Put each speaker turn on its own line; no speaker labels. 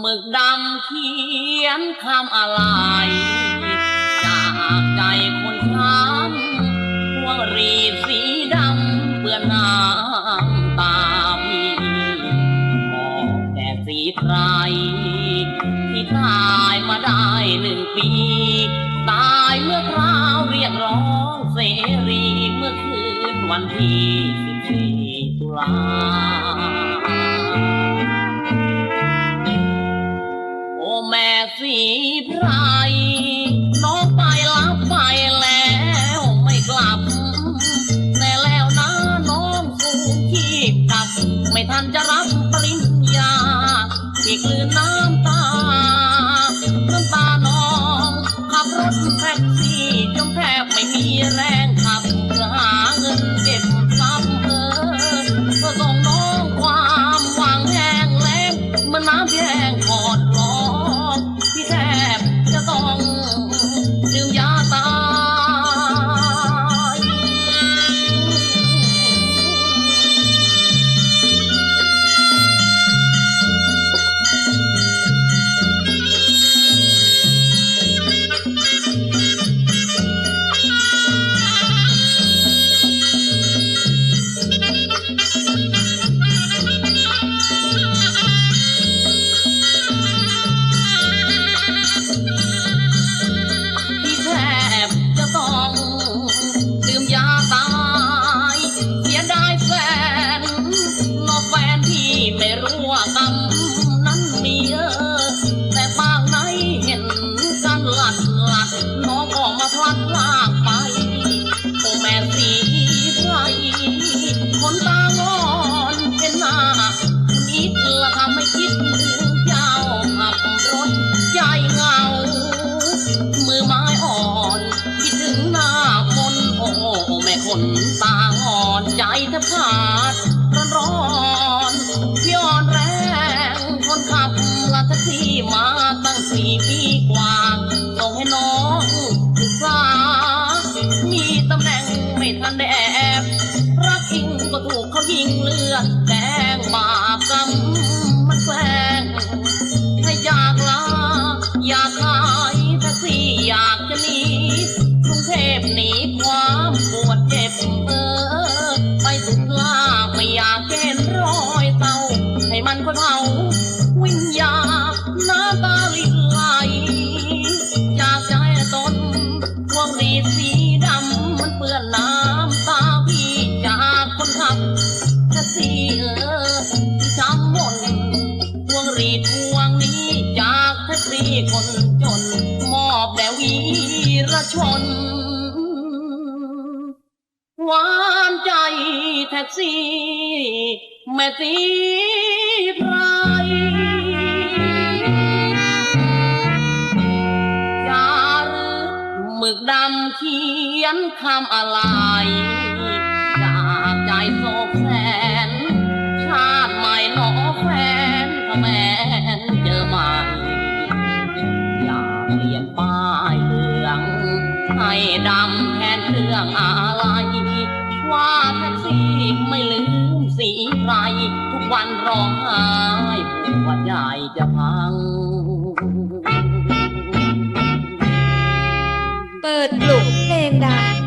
หมึกดำเขียนคำอะไร จากใจคนช้ำพวงรีดสีดำเปื้อนน้ำตาพี่บอกแต่สีไพรที่ตายมาได้หนึ่งปี ตายเมื่อคราวเรียกร้องเสรีเมื่อคืนวันที่14ตุลา สีไพรน้องไปรับไปแล้วไม่กลับ แต่แล้วนะน้องสู่ชีพกลับ ไม่ทันจะรับปริญญาที่กลืนน้ำตา น้ำตาน้องขับรถแท็กซี่จนแทบไม่มีแรง ออกมาพลัดลากไปโอแม่สีไพรคนตางอนเป็นหน้าคิดละทำให้คิดถึงเจ้าขับรถใจเหงา มือไม้อ่อนคิดถึงหน้ามนโอ้แม่คนตางอ่อนใจแทบขาดร้อนร้อนพี่อ่อนแรงคนขับละที่มาตั้งสี่ปี ตำแหน่งไม่ทันได้แอบรักอิงก็ถูกเขายิงเลือดแดงบาปกรรมมันแฝงให้อยากลาอยากขายแท็กซี่อยากจะหนีกรุงเทพหนีความปวดเจ็บเออ คนจน มอบแด่วีรชน หวานใจแท็กซี่ แม่สีไพรจารึหมึกดำเขียนคำอะไรจากใจสน เหลืองให้ดำแทนเครื่องอะไร ว่าแท็กซี่ไม่ลืมสีใคร ทุกวันร้องไห้หัวใจจะพัง
เปิดกลุกเพลงดัง